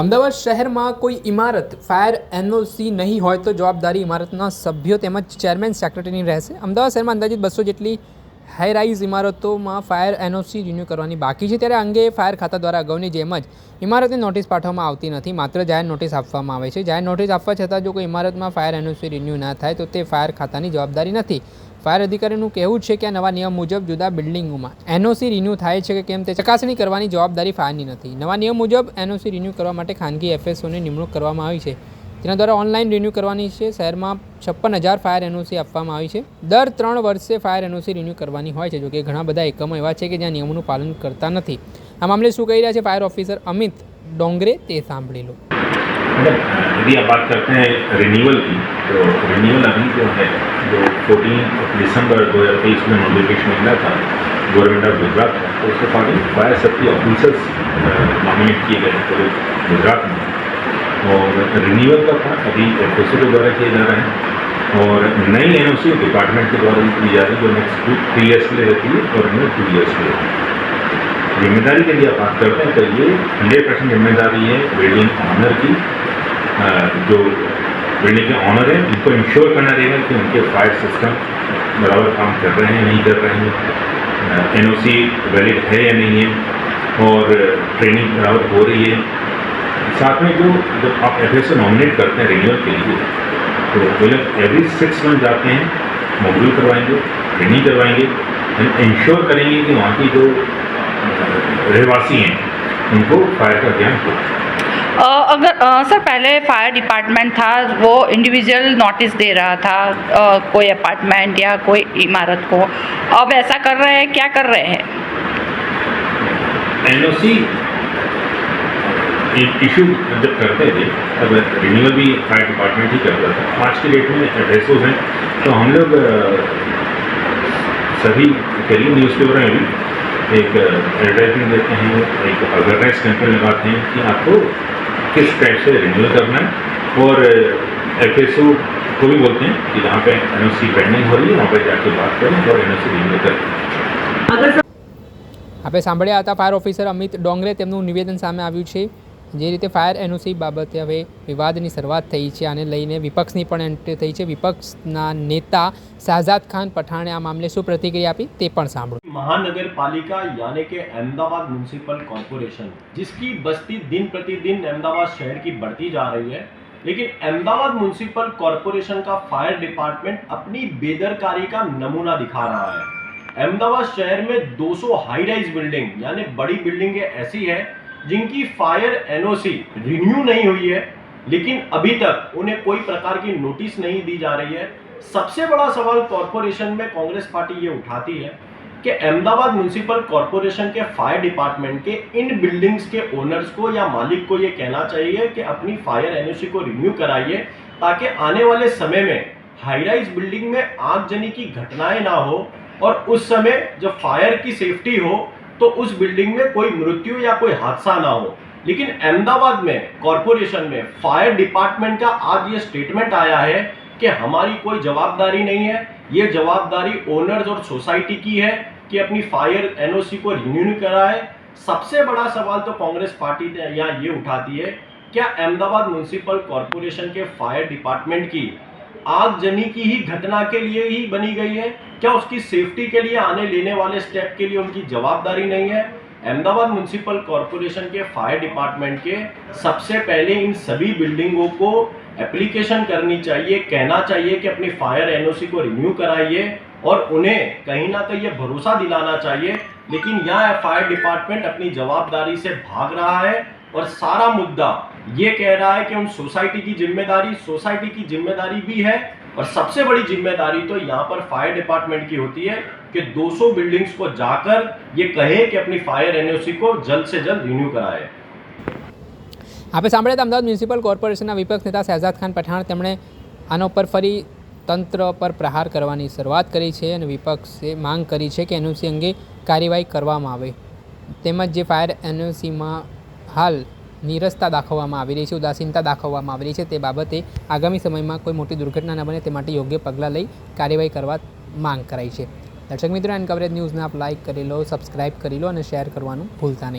અમદાવાદ શહેરમાં કોઈ ઇમારત, ફાયર એનઓસી નહીં હોય તો જવાબદારી ઇમારતના સભ્યો તેમજ ચેરમેન સેક્રેટરીની રહેશે. અમદાવાદ શહેરમાં અંદાજિત બસો જેટલી હાઈ ઇમારતોમાં ફાયર એનઓસી રિન્યૂ કરવાની બાકી છે. ત્યારે અંગે ફાયર ખાતા દ્વારા અગાઉની જેમ જ ઇમારતને નોટિસ પાઠવવામાં આવતી નથી. માત્ર જાહેર નોટિસ આપવામાં આવે છે. જાહેર નોટિસ આપવા છતાં જો કોઈ ઇમારતમાં ફાયર એનઓસી રિન્યૂ ના થાય, તો તે ફાયર ખાતાની જવાબદારી નથી. ફાયર અધિકારીનું કહેવું છે કે આ નવા નિયમ મુજબ જુદા બિલ્ડિંગોમાં એનઓસી રિન્યૂ થાય છે કે કેમ તે ચકાસણી કરવાની જવાબદારી ફાયરની નથી. નવા નિયમ મુજબ એનઓસી રિન્યૂ કરવા માટે ખાનગી એફએસઓની નિમણૂક કરવામાં આવી છે. તેના દ્વારા ઓનલાઈન રિન્યૂ કરવાની છે શહેરમાં છપ્પન હજાર ફાયર એનઓસી આપવામાં આવી છે દર ત્રણ વર્ષે ફાયર એનઓસી રિન્યૂ કરવાની હોય છે જોકે ઘણા બધા એકમો એવા છે કે જ્યાં નિયમોનું પાલન કરતા નથી આ મામલે શું કહી રહ્યા છે ફાયર ઓફિસર અમિત ડોંગરે તે સાંભળી લો मतलब यदि आप बात करते हैं रिन्यूअल की तो रिन्यूअल अभी जो है जो फोर्टीन दिसंबर दो हज़ार तेईस में नोटिफिकेशन मिला था गवर्नमेंट ऑफ गुजरात का तो उसके according fire safety officers nominate किए गए हैं पूरे गुजरात में और रिन्यूअल का था, अभी एफ़ के द्वारा किए जा रहे हैं। और नई एनओसी डिपार्टमेंट के द्वारा भी की जा रही है, जो नेक्स्ट टू थ्री ईयर्स के लिए रहती है और इनमें टू ईयर्स के ज़िम्मेदारी के लिए आप बात करते हैं तो ये हंड्रेड परसेंट ज़िम्मेदारी है बिल्डिंग ऑनर की। जो बिल्डिंग के ऑनर हैं उनको इंश्योर करना रहेगा कि उनके फायर सिस्टम बराबर काम कर रहे हैं नहीं कर रहे हैं। एन वैलिड है या नहीं है? और ट्रेनिंग बराबर हो रही है? साथ में जो जब आप एफ़ एस नॉमिनेट करते हैं रिन्यूअल के लिए तो वो लोग एवरी सिक्स मंथ जाते हैं मोबिल करवाएँगे ट्रेनिंग करवाएँगे एंड इंश्योर करेंगे कि वहाँ की जो रहवासी हैं उनको फायर का ज्ञान हो। अगर अ, सर पहले फायर डिपार्टमेंट था वो इंडिविजुअल नोटिस दे रहा था अ, कोई अपार्टमेंट या कोई इमारत को। अब ऐसा कर रहे हैं क्या कर रहे हैं? एनओसी इशू जब करते थे तब रिन्यूअल भी फायर डिपार्टमेंट ही करता था आज की डेट में एड्रेसोज हैं तो हम लोग अ, सभी करीब न्यूज़पेपर में भी एक एडवर्टाइजमेंट देते हैं एक अवेयरनेस कैंपेन लगाते हैं कि आपको किस टाइप से रिन्यूअल करना है और एफ को भी बोलते हैं कि जहाँ पे एन पेंडिंग हो रही है वहाँ पे जाके बात करें और एन रिन्यूअल करें આપણે સાંભળ્યા હતા ફાયર ઓફિસર અમિત ડોંગરે તેમનું નિવેદન સામે આવ્યું છે જે રીતે ફાયર એનઓસી બાબતે હવે વિવાદની શરૂઆત થઈ છે આને લઈને વિપક્ષની પણ એન્ટ્રી થઈ છે વિપક્ષના નેતા શાહજાદ ખાન પઠાણે આ મામલે શું પ્રતિક્રિયા આપી તે પણ સાંભળો महानगर पालिका यानी कि अहमदाबाद म्यूनसिपल कॉरपोरेशन जिसकी बस्ती दिन प्रतिदिन अहमदाबाद शहर की बढ़ती जा रही है लेकिन अहमदाबाद म्यूनसिपल कॉरपोरेशन का फायर डिपार्टमेंट अपनी बेदरकारी का नमूना दिखा रहा है अहमदाबाद शहर में 200 हाई राइज बिल्डिंग यानी बड़ी बिल्डिंगें ऐसी है जिनकी फायर एनओसी रिन्यू नहीं हुई है, लेकिन अभी तक उन्हें कोई प्रकार की नोटिस नहीं दी जा रही है। सबसे बड़ा सवाल कॉरपोरेशन में कांग्रेस पार्टी ये उठाती है कि अहमदाबाद म्यूनसिपल कॉरपोरेशन के फायर डिपार्टमेंट के इन बिल्डिंग्स के ओनर्स को या मालिक को ये कहना चाहिए कि अपनी फायर एनओसी को रिन्यू कराइए, ताकि आने वाले समय में हाई राइज बिल्डिंग में आगजनी की घटनाएँ ना हो, और उस समय जब फायर की सेफ्टी हो तो उस बिल्डिंग में कोई मृत्यु या कोई हादसा ना हो। लेकिन अहमदाबाद में कॉरपोरेशन में फायर डिपार्टमेंट का आज ये स्टेटमेंट आया है कि हमारी कोई जवाबदारी नहीं है। ये जवाबदारी ओनर्स और सोसाइटी की है कि अपनी फायर एनओसी को रिन्यू कराए। सबसे बड़ा सवाल तो कांग्रेस पार्टी ने यहाँ ये उठाती है, क्या अहमदाबाद म्यूनसिपल कॉरपोरेशन के फायर डिपार्टमेंट की आगजनी की ही घटना के लिए ही बनी गई है। क्या उसकी सेफ्टी के लिए आने लेने वाले स्टेप के लिए उनकी जवाबदारी नहीं है? अहमदाबाद म्यूनसिपल कॉरपोरेशन के फायर डिपार्टमेंट के सबसे पहले इन सभी बिल्डिंगों को एप्लीकेशन करनी चाहिए, कहना चाहिए कि अपनी फायर एनओसी को रिन्यू कराइए और उन्हें कहीं ना कहीं ये भरोसा दिलाना चाहिए। लेकिन यहाँ फायर डिपार्टमेंट अपनी जवाबदारी से भाग रहा है। और सारा मुद्दा ये कह रहा है कि उन सोसाइटी की जिम्मेदारी सोसाइटी की जिम्मेदारी भी है और सबसे बड़ी जिम्मेदारी तो यहाँ पर फायर डिपार्टमेंट की होती है कि 200 बिल्डिंग्स को जाकर ये कहे कि अपनी फायर एनओसी को जल्द से जल्द रिन्यू कराए આપણે સાંભળ્યા હતા અમદાવાદ મ્યુનિસિપલ કોર્પોરેશનના વિપક્ષ નેતા શહેજાદ ખાન પઠાણ તેમણે આના ઉપર ફરી તંત્ર પર પ્રહાર કરવાની શરૂઆત કરી છે અને વિપક્ષે માંગ કરી છે કે એનઓસી અંગે કાર્યવાહી કરવામાં આવે તેમજ જે ફાયર એનઓસીમાં હાલ નીરસતા દાખવવામાં આવી રહી છે, ઉદાસીનતા દાખવવામાં આવી રહી છે. તે બાબતે આગામી સમયમાં કોઈ મોટી દુર્ઘટના ન બને, તે માટે યોગ્ય પગલાં લઈ કાર્યવાહી કરવા માંગ કરાઈ છે. દર્શક મિત્રો એન્ડ કવરેજ ન્યૂઝને આપ લાઇક કરી લો સબસ્ક્રાઇબ કરી લો અને શેર કરવાનું ભૂલતા નહીં.